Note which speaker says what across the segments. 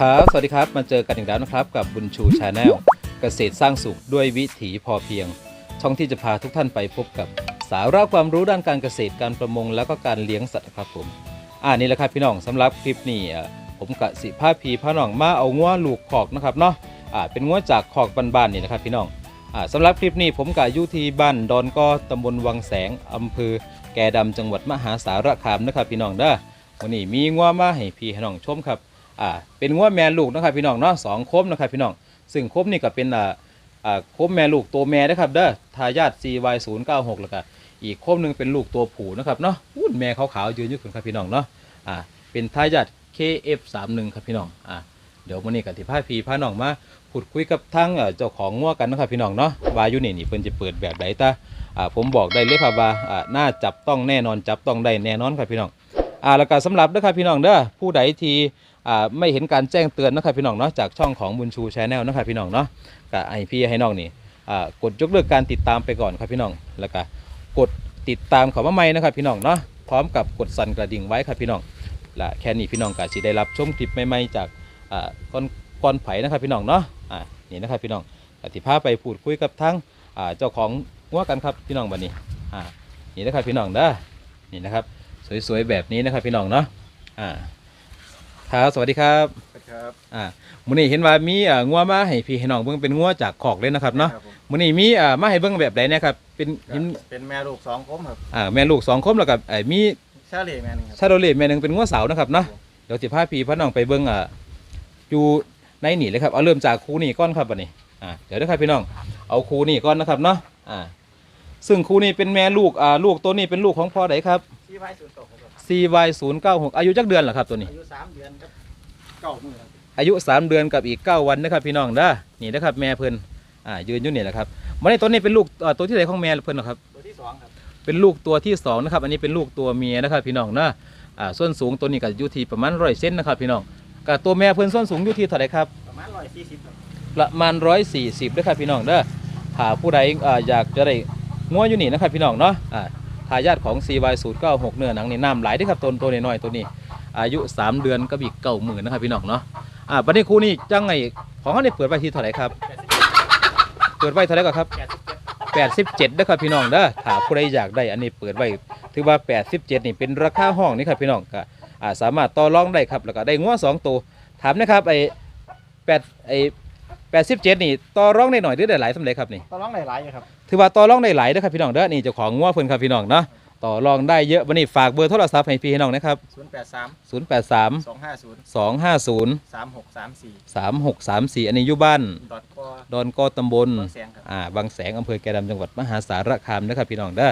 Speaker 1: ครับ สวัสดีครับ มาเจอกันอีกแล้วนะครับกับบุญชูชาแนลเกษตรสร้างสุขด้วยวิถีพอเพียง ช่องที่จะพาทุกท่านไปพบกับสาระความรู้ด้านการเกษตรการประมง แล้วก็การเลี้ยงสัตว์ครับผม อ่านี่แหละครับพี่น้องสำหรับคลิปนี้ผมกะสิพาพีพาน้องมาเอางัวลูกขอกนะครับเนาะอ่าเป็นงัวจากขอกบ้านๆนี่นะครับพี่น้องอ่าสำหรับคลิปนี้ผมกะอยู่ที่บ้านดอนก้อตำบลวังแสงอำเภอ แก่ดำจังหวัดมหาสารคามนะครับพี่น้องเด้อวันนี้มีงัวมาให้พี่ให้น้องชมครับ อ่าเป็นงัวแม่ลูกนะครับพี่น้องเนาะสองคมนะครับพี่น้องซึ่งคมนี่ก็เป็นอ่าอ่าคมแม่ลูกตัวแม่นะครับเด้อทายาท CY096 แล้วก็อีกคมหนึงเป็นลูกตัวผู้นะครับเนาะอุ้นแม่ขาวๆยืนอยู่ขึ้นครับพี่น้องเนาะอ่าเป็นทายาท KF31 ครับพี่น้องอ่าเดี๋ยววันนี้กับที่พาพี่พาน้องมาพูดคุยกับทั้งเจ้าของงัวกันนะครับพี่น้องเนาะว่าอยู่นี่นี่เพิ่นจะเปิดแบบใดตาอ่าผมบอกได้เลยครับว่าอ่าน่าจับต้องแน่นอนจับต้องได้แน่นอนครับพี่น้อง อ่าแล้วก็สำหรับเด้อครับพี่น้องเด้อผู้ใดที่อ่าไม่เห็นการแจ้งเตือนนะครับพี่น้องเนาะจากช่องของบุญชูชาแนลนะครับพี่น้องเนาะก็ให้พี่ให้น้องนี่อ่ากดยกเลิกการติดตามไปก่อนครับพี่น้องแล้วก็กดติดตามเขามาใหม่นะครับพี่น้องเนาะพร้อมกับกดสั่นกระดิ่งไว้ครับพี่น้องและแค่นี้พี่น้องก็สิได้รับชมคลิปใหม่ๆจากอ่าก้อนก้อนไผ่นะครับพี่น้องเนาะอ่านี่นะครับพี่น้องกติภาไปพูดคุยกับทั้งอ่าเจ้าของงัวกันครับพี่น้องบัดนี้อ่านี่นะครับพี่น้องเด้อนี่นะครับ สวยๆแบบนี้นะครับพี่น้องเนาะอ่าครับสวัสดีครับ
Speaker 2: ครับ
Speaker 1: อ่ามื้อนี้เห็นว่ามีอ่างัวมาให้พี่ให้น้องเบิ่งเป็นงัวจากขอกเลยนะครับเนาะ
Speaker 2: ครับผม
Speaker 1: มื้อนี้มีอ่ามาให้เบิ่งแบบใดเนี่ยครับเป็นเห็น
Speaker 2: เป็นแม่ลูกสองคมครับ
Speaker 1: อ่าแม่ลูกสองคมแล้วกับไอ้มี
Speaker 2: ชาเล่แม่หนึงครับ
Speaker 1: ชาโดเลตแม่หนึงเป็นงัวสาวนะครับเนาะเดี๋ยวสิพาพี่พาน้องไปเบิ่งอ่าอยู่ในนี่เลยครับเอาเริ่มจากคูนี่ก่อนครับบัดนี้อ่าเดี๋ยวเด้อครับพี่น้องเอาคูนี่ก่อนนะครับเนาะอ่าซึ่งคูนี่เป็นแม่ลูกอ่าลูกตัวนี้เป็นลูกของพ่อใดครับ
Speaker 2: ที่ไว้ศูนย์ตกครับ
Speaker 1: CY096 อายุจักเดือนเหรอครับตัวนี้
Speaker 2: อายุสามเดือนครับเก้ามือครับ
Speaker 1: อายุ 3 เดือนกับอีก 9 วันนะครับพี่น้องเด้อนี่นะครับแม่เพิ่นอ่ายืนอยู่นี่แหละครับวันนี้ตัวนี้เป็นลูกเอ่อตัวที่ไหนของแม่เพิ่นเหรอครับ
Speaker 2: ตัวที่สองครับ
Speaker 1: เป็นลูกตัวที่สองนะครับ อันนี้เป็นลูกตัวเมียนะครับ พี่น้องเนาะอ่าส่วนสูงตัวนี้ก็อยู่ที่ประมาณร้อยเซนนะครับ พี่น้องกับตัวแม่เพิ่นส่วนสูงอยู่ที่เท่าไหร่ครับ
Speaker 2: ประมาณร้อยสี่สิบครับ
Speaker 1: ประมาณร้อยสี่สิบด้วยครับพี่น้องเด้อถ้าผู้ใดอ่าอยากจะได้งัวอยู่นี่นะครับพี่น้องเนาะอ่าทายาทของ CY096 เนื้อหนังนี่น้ำไหลายเด้ครับตัวตัวน้อยๆตัวนี้ อายุ 3 เดือนกับอีกเก้าหมื่นนะครับพี่น้องเนาะอ่าบัดนี้คู่นี้จังไงของเขาได้เปิดไว้ที่เท่าไหร่ครับ
Speaker 2: เปิ
Speaker 1: ดไว้เท่าไหร่ก่อนครับ
Speaker 2: แปดสิบเจ็ด
Speaker 1: 87นะครับพี่น้องเด้อถ้าผู้ใดอยากได้อันนี้เปิดไว้ถือว่า 87 นี่เป็นราคาห้องนี่ครับพี่น้องก็อ่าสามารถต่อรองได้ครับแล้วก็ได้งัวสองตัวถามนะครับไอ้8ไอ้87 นี่ต่อรองได้หน่อยหรือได้หลายสำเร็จครับนี่
Speaker 2: ต่อรองหลายๆอยู่ครับ
Speaker 1: ถือว่าต่อรองได้หลายเด้อครับพี่น้องเด้อนี่เจ้าของงัวเพิ่นครับพี่น้องเนาะต่อรองได้เยอะวันนี้ฝากเบอร์โทรศัพท์ให้พี่ให้น้องนะครับ
Speaker 2: ศูนย์แปดสาม
Speaker 1: 083
Speaker 2: สองห้าศูนย์
Speaker 1: 250
Speaker 2: สามหกสามสี่
Speaker 1: 3634 อันนี้อยู่บ้าน
Speaker 2: ดอทก็
Speaker 1: ดอนกอตำบล
Speaker 2: บางแสงครับ
Speaker 1: อ่าบางแสงอำเภอแก่ดำจังหวัดมหาสารคามนะครับพี่น้องเด้อ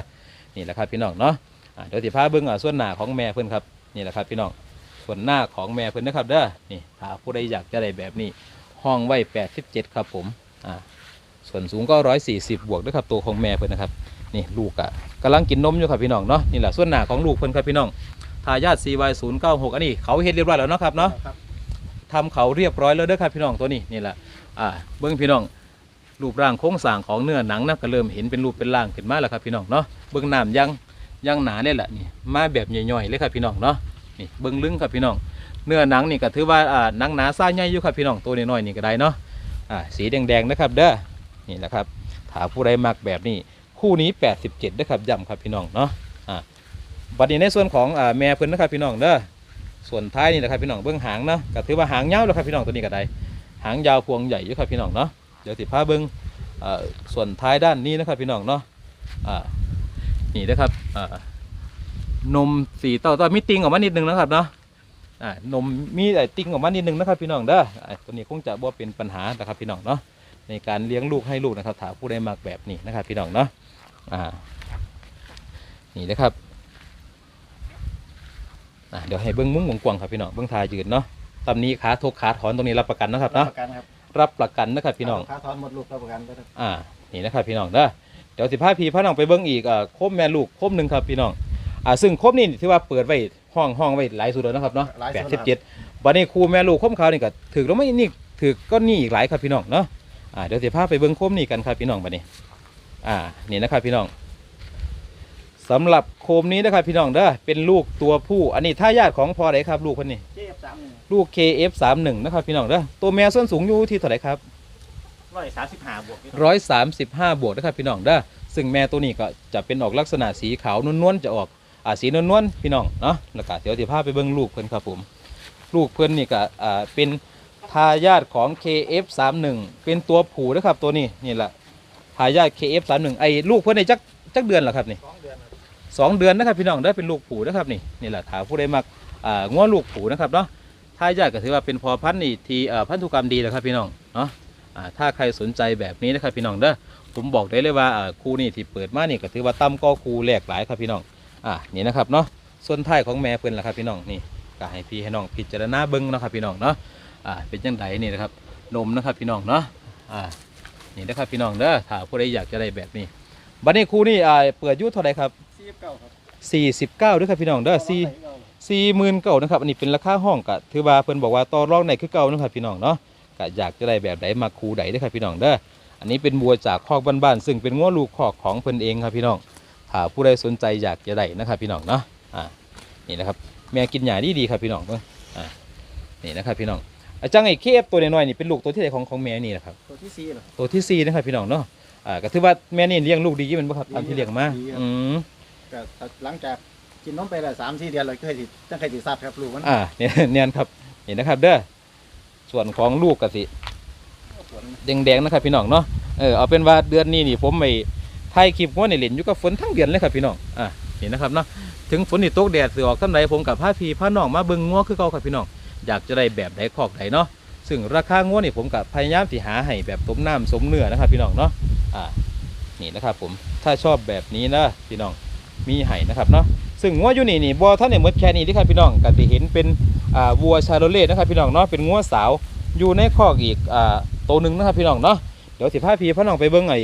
Speaker 1: นี่แหละครับพี่น้องเนาะอ่าเดี๋ยวสิพาเบิ่งอ่าส่วนหน้าของแม่เพิ่นครับนี่แหละครับพี่น้องส่วนหน้าของแม่เพิ่นนะครับเด้อนี่ถ้าผู้ใดอยากจะได้แบบนี้ห้องไว้87ครับผมอ่า ส่วนสูงก็140บวกด้วยครับตัวของแม่เพิ่นนะครับนี่ลูกอะกำลังกินนมอยู่ครับพี่น้องเนาะนี่แหละส่วนหน้าของลูกเพิ่นครับพี่น้องทายาท CY096 อันนี้เขาเฮ็ดเรียบร้อยแล้วเนาะครับเนาะ
Speaker 2: ครับ
Speaker 1: ทำเขาเรียบร้อยแล้วเด้อครับพี่น้องตัวนี้นี่แหละอ่าเบิ้งพี่น้องรูปร่างโครงสร้างของเนื้อหนังนะก็เริ่มเห็นเป็นรูปเป็นร่างขึ้นมาแล้วครับพี่น้องเนาะเบิ้งน้ำยังยังหนาเนี่ยแหละนี่มาแบบย่อยๆเลยครับพี่น้องเนาะนี่เบิ้งลึงครับพี่น้อง เนื้อหนังนี่ก็ถือว่าอ่าหนังหนาซ่าใหญ่อยู่ครับพี่น้องตัวน้อยๆนี่ก็ได้เนาะอ่าสีแดงๆนะครับเด้อ นี่แหละครับถาผู้ใดมักแบบนี้ คู่นี้ 87นะครับย้ำครับพี่น้องเนาะอ่าบัดนี้ในส่วนของอ่าแม่เพิ่นนะครับพี่น้องเด้อส่วนท้ายนี่แหละครับพี่น้องเบื้องหางเนาะก็ถือว่าหางยาวแล้วครับพี่น้องตัวนี้ก็ได้หางยาวพวงใหญ่อยู่ครับพี่น้องเนาะเดี๋ยวติพาเบิ้งอ่อส่วนท้ายด้านนี้นะครับพี่น้องเนาะอ่านี่นะครับอ่านมสีเต้าต้อมีติงออกมานิดนึงนะครับเนาะอ่านมมีไอ้ติงออกมานิดนึงนะครับพี่น้องเด้อตัวนี้คงจะบ่เป็นปัญหานะครับพี่น้องเนาะ ในการเลี้ยงลูกให้ลูกนะครับถ้าผู้ใดมักแบบนี้นะครับ พี่น้องเนาะอ่านี่นะครับอะเดี๋ยวให้เบิ้งมุ้งกวางๆครับพี่น้องเบิ้งทายยืนเนาะตำนี้ขาทกขาถอนตรงนี้รับประกันนะครับ
Speaker 2: รับ
Speaker 1: เนาะ
Speaker 2: ประกันครับ
Speaker 1: รับประกันนะครับพี่น้อง
Speaker 2: ค่าทอนหมดลูกรับประกันไปครับ
Speaker 1: อ่านี่นะครับพี่น้องเด้อเดี๋ยวสิพาพี่พาน้องไปเบิ้งอีกอ่าโคมแม่ลูกโคมหนึ่งครับพี่น้องอ่าซึ่งโคมนี่ถือว่าเปิดไว้ห้องห้องไว้หลายสุดแล้วนะครับเนาะ
Speaker 2: หลาย
Speaker 1: แปด
Speaker 2: ส่วน
Speaker 1: สิบ
Speaker 2: ค
Speaker 1: เจ็
Speaker 2: รับ
Speaker 1: ดวันนี้ครูแม่ลูกโคมขาวนี่ก็ถือแล้วไม่นี่ถือก็นี่อีกหลายครับพี่น้องเนาะ อ่าเดี๋ยวสิพาไปเบิ้งโคมนี่กันครับพี่น้องบัดนี้อ่านี่นะครับพี่น้องสสำหรับโคมนี้นะครับพี่น้องเด้อเป็นลูกตัวผู้ อันนี้ท่ายาทของพอไหนครับ ลูกคนนี้
Speaker 2: เจ็บสามหนึ่ง
Speaker 1: ลูก KF31 นะครับพี่น้องเด้อตัวแม่ส้นสูงอยู่ที่เท่าไหร่ครับ
Speaker 2: ร้อยสามสิบห้าบวกนี่
Speaker 1: ร้อยสามสิบห้าบวกนะครับพี่น้องเด้อซึ่งแม่ตัวนี้ก็จะเป็นออกลักษณะสีขาวนวลๆจะออกอ่าสีนวลๆพี่น้องเนาะแล้วก็เดี๋ยวจะพาไปเบิ่งลูกเพิ่นครับผม ลูกเพิ่นนี่ก็อ่าเป็น ทายาทของ KF31 เป็นตัวผู้นะครับตัวนี้นี่แหละทายาท KF31 ไอ้ลูกเพิ่นในจักจักเดือนเหรอครับนี่
Speaker 2: สองเดือนครับ
Speaker 1: สองเดือนนะครับพี่น้องได้เป็นลูกผูนะครับนี่นี่แหละถาผู้ใดมักอ่าง้อลูกผูนะครับเนาะถ้าญาติก็ถือว่าเป็นพอพันธุ์นี่ที่อ่าพันธุกรรมดีแล้วครับพี่น้องเนาะอ่าถ้าใครสนใจแบบนี้นะครับพี่น้องเด้อผมบอกได้เลยว่าอ่าคู่นี่ที่เปิดมานี่ก็ถือว่าต่ำก็คู่แหลกหลายครับพี่น้องอ่านี่นะครับเนาะส่วนท้ายของแม่เพิ่นล่ะครับพี่น้องนี่ก็ให้พี่ให้น้องพิจารณาเบิ้งเนาะครับพี่น้องเนาะ อ่าเป็นจังไดนี่นะครับนมนะครับพี่น้องเนาะอ่านี่นะครับพี่น้องเด้อถ้าผู้ใดอยากจะได้แบบนี้บัดนี้ครูนี่อ่าเปิดอยุ่เท่าไหร่ครับ
Speaker 2: สี่สิบเก้าครับ
Speaker 1: 49ด้วยครับพี่น้องเด้อสี่สี่หมื่นเก่านะครับอันนี้เป็นราคาห้องกะถือว่าเพิ่นบอกว่าต่อรองในคือเก่านะครับพี่น้องเนาะกะอยากจะได้แบบใดมาคูใดเด้อครับพี่น้องเด้ออันนี้เป็นบัวจากคอกบ้านๆซึ่งเป็นง้อลูกคอกของเพิ่นเองครับพี่น้องถ้าผู้ใดสนใจอยากจะได้นะครับพี่น้องเนาะอ่านี่นะครับแม่กินหญ้าดีดีๆครับพี่น้องเบิ่งอ่านี่นะครับพี่น้อง อาจังไอ้เคฟตัวน้อยๆนี่เป็นลูกตัวที่ไหนของของแม่นี่นะครับ
Speaker 2: ตัวที่สี่เหรอ
Speaker 1: ตัวที่สี่นะครับพี่น้องเนาะอ่าก็ถือว่าแม่นี่เลี้ยงลูกดีอยู่แม่นบ่ครับตามที่เลี้ยงมา
Speaker 2: ดีครับ
Speaker 1: อืม
Speaker 2: แต่หลังจากกินนมไปแล้วสามสี่เดือนเลยเคยติดตั้งเคยติดซัดครับลูกมัน
Speaker 1: อ่าเนี่ยเนียนครับเห็นนะครับ เด้อส่วนของลูกกสิแดงๆนะครับพี่น้องเนาะเออเอาเป็นว่าเดือนนี้นี่ผมไปถ่ายคลิปว่าในเหรียญอยู่กับฝนทั้งเดือนเลยครับพี่น้องอ่าเห็นนะครับเนาะถึงฝนนี่ตกแดดสือออกท่านใดผมกับผ้าพีผ้าน้องมาเบิ่งงัวคือเก่าครับพี่น้อง อยากจะได้แบบใดคอกใดเนาะซึ่งราคางัวนี่ผมกับพยายามที่หาให้แบบสมน้ำสมเนื้อนะครับพี่น้องเนาะอ่านี่นะครับผมถ้าชอบแบบนี้นะพี่น้องมีให้นะครับเนาะซึ่งงัวอยู่นี่นี่บัวท่านเนี่ยมดแค่นี้ที่ครับพี่น้องก็จะเห็นเป็นอ่าวัวชาโรเล่นะครับพี่น้องเนาะเป็นงัวสาวอยู่ในคอกอีกอ่าตัวหนึ่งนะครับพี่น้องเนาะเดี๋ยวสิพาพี่พ่อน้องไปเบิ้งไอ้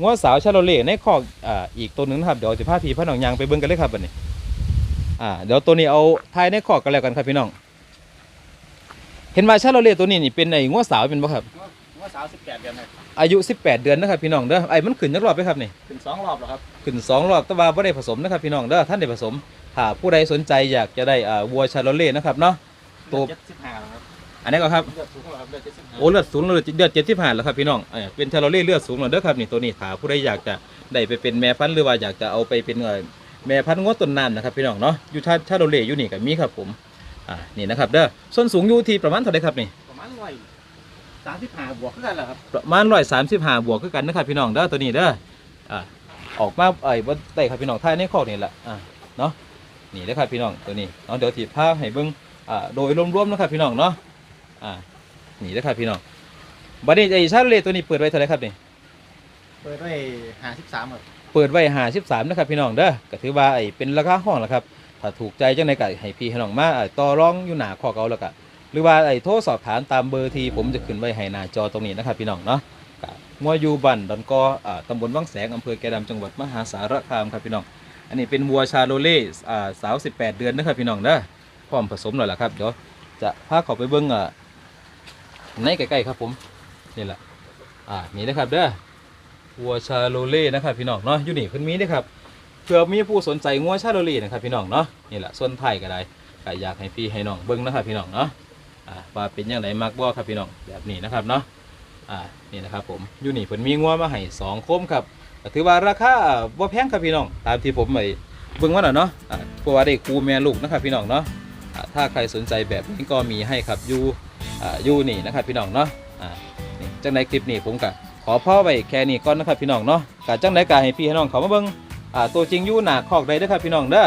Speaker 1: งัวสาวชาโรเล่ในคอกอ่าอีกตัวหนึ่งนะครับเดี๋ยวสิพาพี่พ่อน้องยางไปเบิ้งกันเลยครับบัดนี้อ่าเดี๋ยวตัวนี้เอาทายในคอกกันแล้วกันครับพี่น้อง เห็นว่าชาโรเล่ตัวนี้นี่เป็นไอ้งัวสาวเป็นบ่ครับ
Speaker 2: ว่าสาวสิบแปดเดือนเลย
Speaker 1: อายุ 18 เดือนนะครับพี่น้องเด้อไอ้มันขึ้นจักรอบไปครับนี่
Speaker 2: ถึงสองรอบแล้วครับ
Speaker 1: ขึ้นสองรอบแต่ว่าบ่ได้ผสมนะครับพี่น้องเด้อท่านได้ผสมถ้าผู้ใดสนใจอยากจะได้อ่าวัวชาโรเล่นะครับเนาะตัว
Speaker 2: เจ็ดสิบห้าแล้วครับ
Speaker 1: อันนี้ก็ครับ
Speaker 2: เลือดสูงแล้วครับเลือดเจ็ดสิบห้า
Speaker 1: โอ้เลือดสูงเลือดเลือดเจ็ดที่ผ่านแล้วครับพี่น้องเอ่อเป็นชาโลเล่เลือดสูงแล้วเด้อครับนี่ตัวนี้ถ้าผู้ใดอยากจะได้ไปเป็นแม่พันธุ์หรือว่าอยากจะเอาไปเป็นเอ่อแม่พันธุ์งดต้นน้ำนะครับพี่น้องเนาะอยู่ชาชาโลเล่อยู่นี่ก็มีครับผม อ่านี่นะครับเด้อส่วนสูงอยู่ที่ประมาณเท่าไหร่ครับนี่
Speaker 2: ประมาณร้อยสามสิบห้าบวกขึ้นกันแหละครับ
Speaker 1: ประมาณร้อยสามสิบห้าบวกคือกันนะครับพี่น้องเด้อตัวนี้เด้ออ่าออกมาไอ้บนไต่ครับพี่น้องท้ายในคอกนี่แหละอ่าเนาะนี่เด้อครับพี่น้องตัวนี้เนาะเดี๋ยวถีบผ้าให้เบิ่งอ่าโดยรวมๆนะครับพี่น้องเนาะอ่านี่เด้อครับพี่น้องบัดนี้ไอ้ชาโลเล่ตัวนี้เปิดไว้เท่าไหร่ครับนี่
Speaker 2: เปิดด้วยห้าสิบสามครับ
Speaker 1: เปิดไว้หาสิบสามนะครับพี่น้องเด้อก็ถือว่าไอ้เป็นราคาห้องแหละครับ ถ้าถูกใจจังในก็ให้พี่ให้น้องมาไอ้ต่อรองอยู่หนาขอเก่าแล้วก็หรือว่าไอ้โทรสอบถามตามเบอร์ที่ผมจะขึ้นไว้ให้หน้าจอตรงนี้นะครับพี่น้องเนาะก็มัวอยู่บันดอนกออ่าตำบลวังแสงอำเภอแกดำจังหวัดมหาสารคามครับพี่น้อง อันนี้เป็นวัวชาโลเล่อ่าสาว 18 เดือนนะครับพี่น้องเด้อพร้อมผสมแล้วล่ะครับเดี๋ยวจะพาเขาไปเบิ้งอ่าในใกล้ๆครับผมนี่แหละอ่านี่นะครับเด้อวัวชาโลเล่นะครับพี่น้องเนาะอยู่นี่เพิ่นมีเด้อครับ เผื่อมีผู้สนใจงัวชาโลเล่นะครับพี่น้องเนาะนี่แหละส่วนไทยก็ได้ก็อยากให้พี่ให้น้องเบิ่งนะครับพี่น้องเนาะอ่าว่าเป็นยังไงมักบ่ครับพี่น้องแบบนี้นะครับเนาะอ่านี่นะครับผมอยู่นี่เพิ่นมีงัวมาให้สองโคมครับถือว่าราคาบ่แพงครับพี่น้องตามที่ผมไปเบิ่งว่าน่ะเนาะอ่าเพราะว่าได้คูแม่ลูกนะครับพี่น้องเนาะอ่าถ้าใครสนใจแบบนี้ก็มีให้ครับอยู่อ่าอยู่นี่นะครับพี่น้องเนาะอ่านี่จังในคลิปนี้ผมก็ขอพ่อไว้แค่นี้ก่อนนะครับพี่น้องเนาะกะจังไดกะให้พี่ให้น้องเขามาเบิ่ง อ่าตัวจริงอยู่หนาคอกใดเด้อครับพี่น้องเด้อ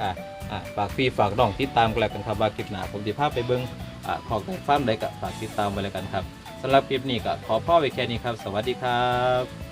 Speaker 1: อ่าอ่าฝากพี่ฝากน้องติดตามกันแล้วกันครับว่าคลิปหน้าผมจะพาไปเบิ้งอ่าคอกใดฟาร์มใดก็ฝากติดตามไว้แล้วกันครับสำหรับคลิปนี้ก็ขอพ่อไว้แค่นี้ครับ สวัสดีครับ